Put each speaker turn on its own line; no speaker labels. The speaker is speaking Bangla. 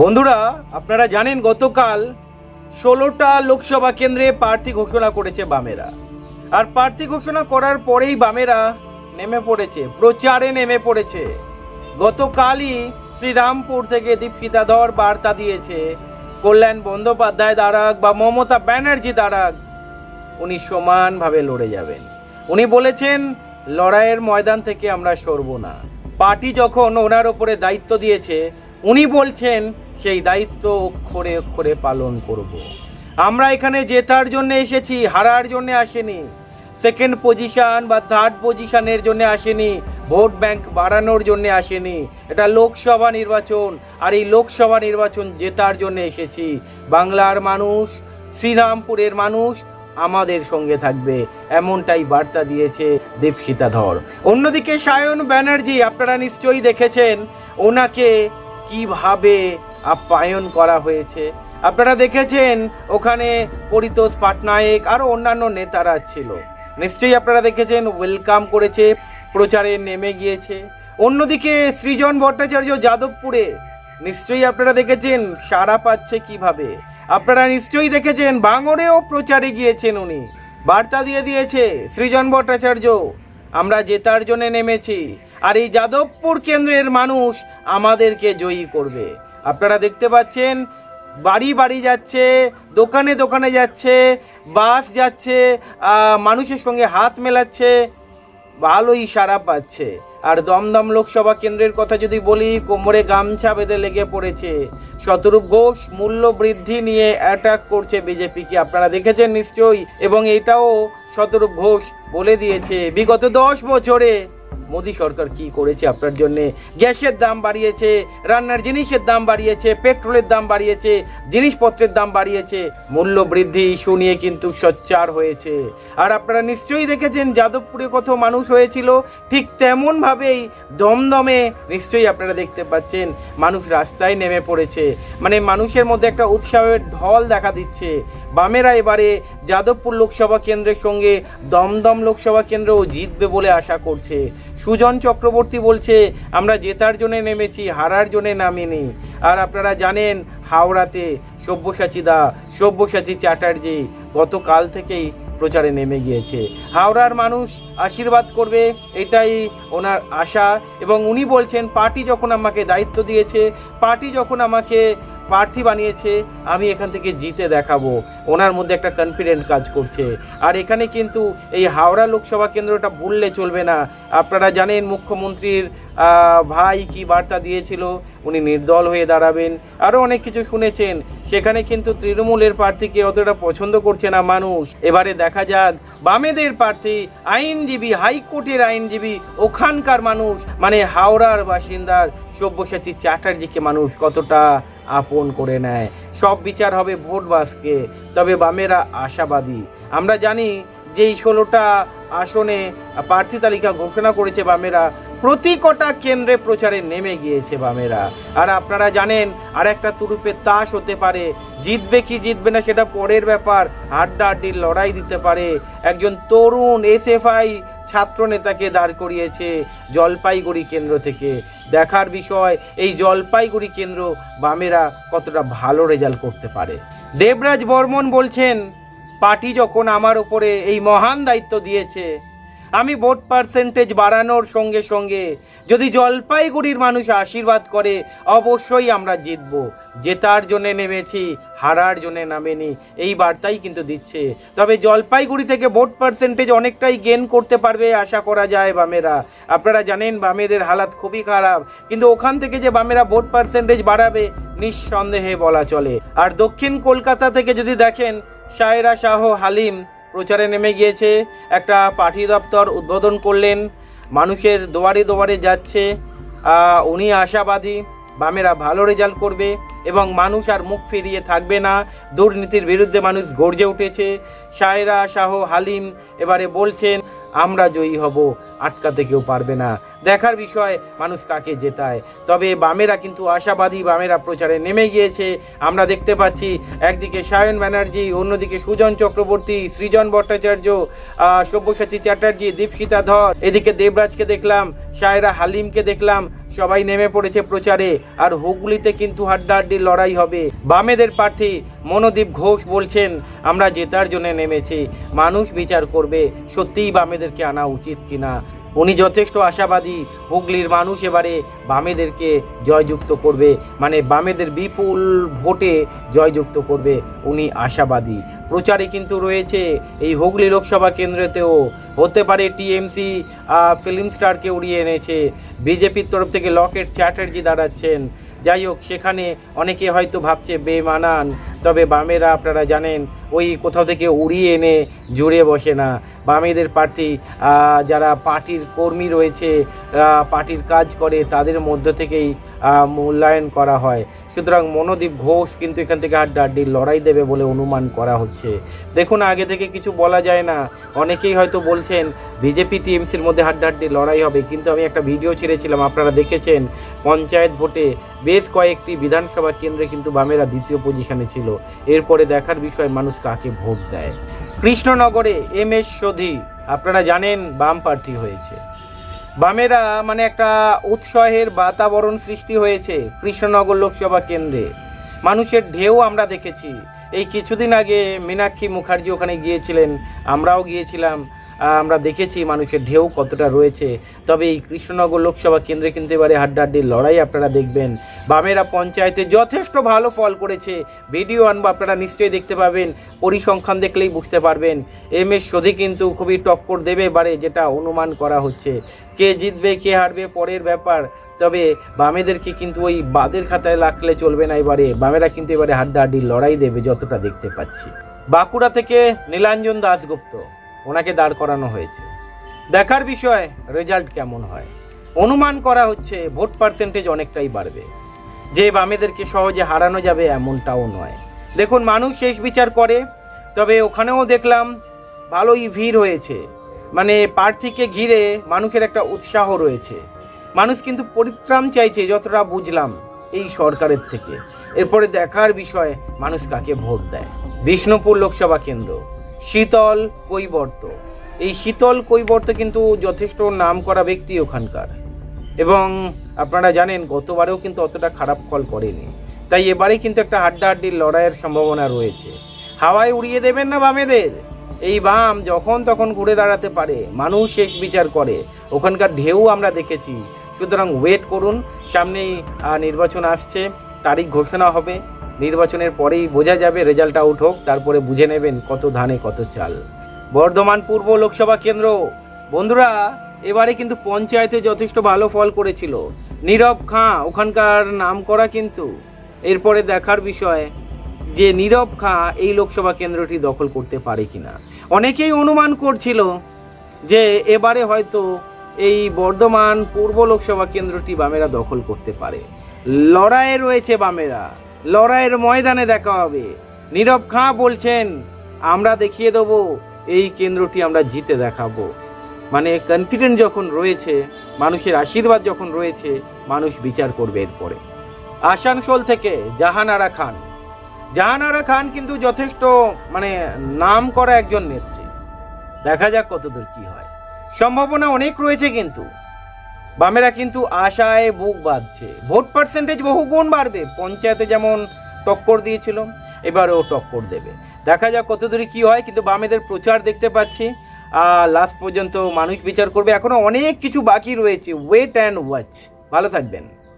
বন্ধুরা, আপনারা জানেন গতকাল ষোলোটা লোকসভা কেন্দ্রে প্রার্থী ঘোষণা করেছে বামেরা। আর প্রার্থী ঘোষণা করার পরেই বামেরা নেমে পড়েছে, প্রচারে নেমে পড়েছে। গতকালই শ্রীরামপুর থেকে দীপশিতা ধর বার্তা দিয়েছে, কল্যাণ বন্দ্যোপাধ্যায় দ্বারাক বা মমতা ব্যানার্জি দ্বারাক উনি সমানভাবে লড়ে যাবেন। উনি বলেছেন, লড়াইয়ের ময়দান থেকে আমরা সরব না। পার্টি যখন ওনার ওপরে দায়িত্ব দিয়েছে, উনি বলছেন সেই দায়িত্ব অক্ষরে অক্ষরে পালন করব। আমরা এখানে জেতার জন্য এসেছি, হারার জন্য আসেনি। সেকেন্ড পজিশন বা থার্ড পজিশনের জন্য আসেনি ভোট ব্যাংক বাড়ানোর জন্য আসেনি। এটা লোকসভা নির্বাচন, আর এই লোকসভা নির্বাচন জেতার জন্য এসেছি। বাংলার মানুষ, শ্রীরামপুরের মানুষ আমাদের সঙ্গে থাকবে, এমনটাই বার্তা দিয়েছে দীপশিতা ধর। অন্যদিকে সায়ন ব্যানার্জি, আপনারা নিশ্চয়ই দেখেছেন, ওনাকে কীভাবে আপ্যায়ন করা হয়েছে। আপনারা দেখেছেন, ওখানে পরিতোষ পাটনায়ক আরও অন্যান্য নেতারা ছিল। নিশ্চয়ই আপনারা দেখেছেন, ওয়েলকাম করেছে, প্রচারে নেমে গিয়েছে। অন্যদিকে সৃজন ভট্টাচার্য যাদবপুরে। নিশ্চয়ই আপনারা দেখেছেন, সাড়া পাচ্ছে কীভাবে। আপনারা নিশ্চয়ই দেখেছেন, বাঙরেও প্রচারে গিয়েছেন উনি। বার্তা দিয়ে দিয়েছে সৃজন ভট্টাচার্য, আমরা জেতার জন্য নেমেছি। আর এই যাদবপুর কেন্দ্রের মানুষ আমাদেরকে জয়ী করবে। আপনারা দেখতে পাচ্ছেন, বাড়ি বাড়ি যাচ্ছে, দোকানে দোকানে যাচ্ছে, বাস যাচ্ছে মানুষের সঙ্গে হাত মেলাচ্ছে, ভালোই সারা পাচ্ছে। আর দমদম লোকসভা কেন্দ্রের কথা যদি বলি, কোমরে গামছা বেঁধে লেগে পড়েছে। শতরূপ ঘোষ মূল্য বৃদ্ধি নিয়ে অ্যাটাক করছে বিজেপিকে। আপনারা দেখেছেন নিশ্চয়ই, এবং এটাও শতরূপ ঘোষ বলে দিয়েছে। বিগত দশ বছরে মোদী সরকার কি করেছে আপনার জন্য? গ্যাসের দাম বাড়িয়েছে, রান্নার জিনিসের দাম বাড়িয়েছে, পেট্রোলের দাম বাড়িয়েছে, জিনিসপত্রের দাম বাড়িয়েছে, মূল্য বৃদ্ধি ইস্যু নিয়ে কিন্তু সোচ্চার হয়েছে। আর আপনারা নিশ্চয়ই দেখেছেন, যাদবপুরে কত মানুষ হয়েছিল, ঠিক তেমনভাবেই দমদমে নিশ্চয়ই আপনারা দেখতে পাচ্ছেন, মানুষ রাস্তায় নেমে পড়েছে। মানে মানুষের মধ্যে একটা উৎসাহের ঢল দেখা দিচ্ছে। বামেরা এবারে যাদবপুর লোকসভা কেন্দ্রের সঙ্গে দমদম লোকসভা কেন্দ্রও জিতবে বলে আশা করছে। সুজন চক্রবর্তী বলছে, আমরা জেতার জন্য নেমেছি, হারার জন্য নামিনি। আর আপনারা জানেন, হাওড়াতে সব্যসাচী দা, সব্যসাচী চ্যাটার্জি গতকাল থেকেই প্রচারে নেমে গিয়েছে। হাওড়ার মানুষ আশীর্বাদ করবে, এটাই ওনার আশা। এবং উনি বলছেন, পার্টি যখন আমাকে দায়িত্ব দিয়েছে, পার্টি যখন আমাকে প্রার্থী বানিয়েছে, আমি এখান থেকে জিতে দেখাবো। ওনার মধ্যে একটা কনফিডেন্ট কাজ করছে। আর এখানে কিন্তু এই হাওড়া লোকসভা কেন্দ্রটা ভুললে চলবে না। আপনারা জানেন, মুখ্যমন্ত্রীর ভাই কি বার্তা দিয়েছিল, উনি নির্দল হয়ে দাঁড়াবেন। আরও অনেক কিছু শুনেছেন। সেখানে কিন্তু তৃণমূলের প্রার্থীকে অতটা পছন্দ করছে না মানুষ। এবারে দেখা যাক, বামেদের প্রার্থী, আইনজীবী, হাইকোর্টের আইনজীবী, ওখানকার মানুষ মানে হাওড়ার বাসিন্দার সব্যসাচী চ্যাটার্জিকে মানুষ কতটা আপন করে নেয়। সব বিচার হবে ভোট বাসকে তবে বামেরা আশাবাদী। আমরা জানি যে এই ষোলোটা আসনে প্রার্থী তালিকা ঘোষণা করেছে বামেরা প্রতি কটা কেন্দ্রে প্রচারে নেমে গিয়েছে বামেরা। আর আপনারা জানেন আর একটা তুরুপের তাস হতে পারে। জিতবে কি জিতবে না সেটা পরের ব্যাপার। হাড্ডাহাড্ডির লড়াই দিতে পারে। একজন তরুণ এসএফআই ছাত্র নেতাকে দাঁড় করিয়েছে জলপাইগুড়ি কেন্দ্র থেকে। দেখার বিষয়, এই জলপাইগুড়ি কেন্দ্র বামেরা কতটা ভালো রেজাল্ট করতে পারে। দেবরাজ বর্মন বলছেন, পার্টি যখন আমার উপরে এই মহান দায়িত্ব দিয়েছে আমি ভোট পার্সেন্টেজ বাড়ানোর সঙ্গে সঙ্গে যদি জলপাইগুড়ির মানুষ আশীর্বাদ করে, অবশ্যই আমরা জিতব। জেতার জন্যে নেমেছি, হারার জন্যে নামেনি, এই বার্তাই কিন্তু দিচ্ছে। তবে জলপাইগুড়ি থেকে ভোট পার্সেন্টেজ অনেকটাই গেন করতে পারবে, আশা করা যায় বামেরা। আপনারা জানেন বামেদের হালাত খুবই খারাপ, কিন্তু ওখান থেকে যে বামেরা ভোট পার্সেন্টেজ বাড়াবে, নিঃসন্দেহে বলা চলে। আর দক্ষিণ কলকাতা থেকে যদি দেখেন, সায়রা শাহ হালিম প্রচারে নেমে গিয়েছে, একটা পার্টি দপ্তর উদ্বোধন করলেন, মানুষের দোয়ারে দোয়ারে যাচ্ছে উনি আশাবাদী, বামেরা ভালো রেজাল্ট করবে এবং মানুষ আর মুখ ফিরিয়ে থাকবে না, দুর্নীতির বিরুদ্ধে মানুষ গর্জে উঠেছে সায়রা শাহ হালিম এবারে বলছেন, আমরা জয়ী হব, আটকাতে কেউ পারবে না। দেখার বিষয়, মানুষ কাকে জেতায়। তবে বামেরা কিন্তু আশাবাদী, বামেরা প্রচারে নেমে গিয়েছে। আমরা দেখতে পাচ্ছি একদিকে সায়ন ব্যানার্জি, অন্যদিকে সুজন চক্রবর্তী, সৃজন ভট্টাচার্য সব্যসাচী চ্যাটার্জি, দীপশিতা ধর। এদিকে দেবরাজকে দেখলাম, সায়রা হালিমকে দেখলাম, সবাই নেমে পড়েছে প্রচারে। আর হুগলিতে কিন্তু হাড্ডাহাড্ডি লড়াই হবে। বামেদের প্রার্থী মনোদীপ ঘোষ বলছেন, আমরা জেতার জন্য নেমেছি। মানুষ বিচার করবে। সত্যিই বামেদেরকে আনা উচিত কিনা? উনি যথেষ্ট আশাবাদী। হুগলির মানুষ এবারে বামেদেরকে জয়যুক্ত করবে। মানে বামেদের বিপুল ভোটে জয়যুক্ত করবে। উনি আশাবাদী। প্রচারে কিন্তু রয়েছে এই হুগলি লোকসভা কেন্দ্রেতেও। হতে পারে টিএমসি ফিল্ম স্টারকে উড়িয়ে এনেছে। বিজেপির তরফ থেকে লকেট চ্যাটার্জি দাঁড়াচ্ছেন। যাই হোক, সেখানে অনেকে হয়তো ভাবছে, বেমানান। তবে বামেরা আপনারা জানেন, ওই কোথাও থেকে উড়িয়ে এনে জুড়ে বসে না। বামেদের প্রার্থী যারা পার্টির কর্মী রয়েছে পার্টির কাজ করে, তাদের মধ্য থেকেই মূল্যায়ন করা হয়। সুতরাং মনোদীপ ঘোষ কিন্তু এখান থেকে হাড্ডাহাড্ডি লড়াই দেবে বলে অনুমান করা হচ্ছে। দেখুন, আগে থেকে কিছু বলা যায় না। অনেকেই হয়তো বলছেন, বিজেপি টিএমসির মধ্যে হাড্ডাহাড্ডি লড়াই হবে। কিন্তু আমি একটা ভিডিও ছেড়েছিলাম, আপনারা দেখেছেন, পঞ্চায়েত ভোটে বেশ কয়েকটি বিধানসভা কেন্দ্রে কিন্তু বামেরা দ্বিতীয় পজিশনে ছিল। এরপরে দেখার বিষয়, মানুষ কাকে ভোট দেয়? কৃষ্ণনগরে এম এস সোধি, আপনারা জানেন, বাম প্রার্থী হয়েছে। বামেরা মানে একটা উৎসাহের বাতাবরণ সৃষ্টি হয়েছে কৃষ্ণনগর লোকসভা কেন্দ্রে। মানুষের ঢেউ আমরা দেখেছি। এই কিছুদিন আগে মীনাক্ষী মুখার্জি ওখানে গিয়েছিলেন, আমরাও গিয়েছিলাম। আমরা দেখেছি মানুষের ঢেউ কতটা রয়েছে। তবে এই কৃষ্ণনগর লোকসভা কেন্দ্রে কিন্তু এবারে হাড্ডাহাড্ডির লড়াই আপনারা দেখবেন। বামেরা পঞ্চায়েতে যথেষ্ট ভালো ফল করেছে। ভিডিও আনব, আপনারা নিশ্চয়ই দেখতে পাবেন। পরিসংখ্যান দেখলেই বুঝতে পারবেন। এম এস সোধি কিন্তু খুবই টক্কর দেবে এবারে যেটা অনুমান করা হচ্ছে। কে জিতবে, কে হারবে, পরের ব্যাপার। তবে বামেদেরকে কিন্তু ওই বাদের খাতায় লাগলে চলবে না এবারে। বামেরা কিন্তু এবারে হাড্ডাহাড্ডির লড়াই দেবে, যতটা দেখতে পাচ্ছি। বাঁকুড়া থেকে নীলাঞ্জন দাশগুপ্ত। ওনাকে দাঁড় করানো হয়েছে। দেখার বিষয় রেজাল্ট কেমন হয়? অনুমান করা হচ্ছে ভোট পার্সেন্টেজ অনেকটাই বাড়বে। যে বামেদেরকে সহজে হারানো যাবে এমনটাও নয়। দেখুন, মানুষ শেষ বিচার করে, তবে ওখানেও দেখলাম ভালোই ভিড় হয়েছে। মানে প্রার্থীকে ঘিরে মানুষের একটা উৎসাহ রয়েছে। মানুষ কিন্তু পরিত্রাণ চাইছে, যতটা বুঝলাম এই সরকারের থেকে। এরপরে দেখার বিষয়, মানুষ কাকে ভোট দেয়? বিষ্ণুপুর লোকসভা কেন্দ্র। শীতল কৈবর্ত। এই শীতল কৈবর্ত কিন্তু যথেষ্ট নাম করা ব্যক্তি ওখানকার। এবং আপনারা জানেন, গতবারেও কিন্তু অতটা খারাপ ফল করেনি। তাই এবারে কিন্তু একটা হাড্ডাহাড্ডির লড়াইয়ের সম্ভাবনা রয়েছে। হাওয়ায় উড়িয়ে দেবেন না বামেদের? এই বাম যখন তখন ঘুরে দাঁড়াতে পারে, মানুষ শেষ বিচার করে। ওখানকার ঢেউ আমরা দেখেছি। সুতরাং ওয়েট করুন, সামনেই নির্বাচন আসছে, তারিখ ঘোষণা হবে। নির্বাচনের পরেই বোঝা যাবে রেজাল্ট আউট হোক, তারপরে বুঝে নেবেন কত ধানে কত চাল। বর্ধমান পূর্ব লোকসভা কেন্দ্র, বন্ধুরা, এবারে কিন্তু পঞ্চায়েতে যথেষ্ট ভালো ফল করেছিল। নীরব খাঁ, ওখানকার নাম করা কিন্তু। এরপরে দেখার বিষয় যে নীরব খাঁ এই লোকসভা কেন্দ্রটি দখল করতে পারে কিনা। অনেকেই অনুমান করছিল যে এবারে হয়তো এই বর্ধমান পূর্ব লোকসভা কেন্দ্রটি বামেরা দখল করতে পারে। লড়াইয়ে রয়েছে বামেরা। লড়াইয়ের ময়দানে দেখা হবে। নীরব খাঁ বলছেন, আমরা দেখিয়ে দেবো, এই কেন্দ্রটি আমরা জিতে দেখাবো। মানে কনফিডেন্ট যখন রয়েছে, মানুষের আশীর্বাদ যখন রয়েছে, মানুষ বিচার করবে এরপরে। আসানসোল থেকে জাহানারা খান। জাহানারা খান কিন্তু যথেষ্ট মানে নাম করা একজন নেত্রী। দেখা যাক কতদূর কি হয়। সম্ভাবনা অনেক রয়েছে কিন্তু। বামেরা কিন্তু আশায় বুক বাঁধছে। ভোট পার্সেন্টেজ বহু গুণ বাড়বে। পঞ্চায়েতে যেমন টক্কর দিয়েছিল, এবারেও টক্কর দেবে। দেখা যাক কতদূর কি হয়, কিন্তু বামেদের প্রচার দেখতে পাচ্ছি। লাস্ট পর্যন্ত মানুষ বিচার করবে। এখনও অনেক কিছু বাকি রয়েছে। ওয়েট অ্যান্ড ওয়াচ ভালো থাকবেন।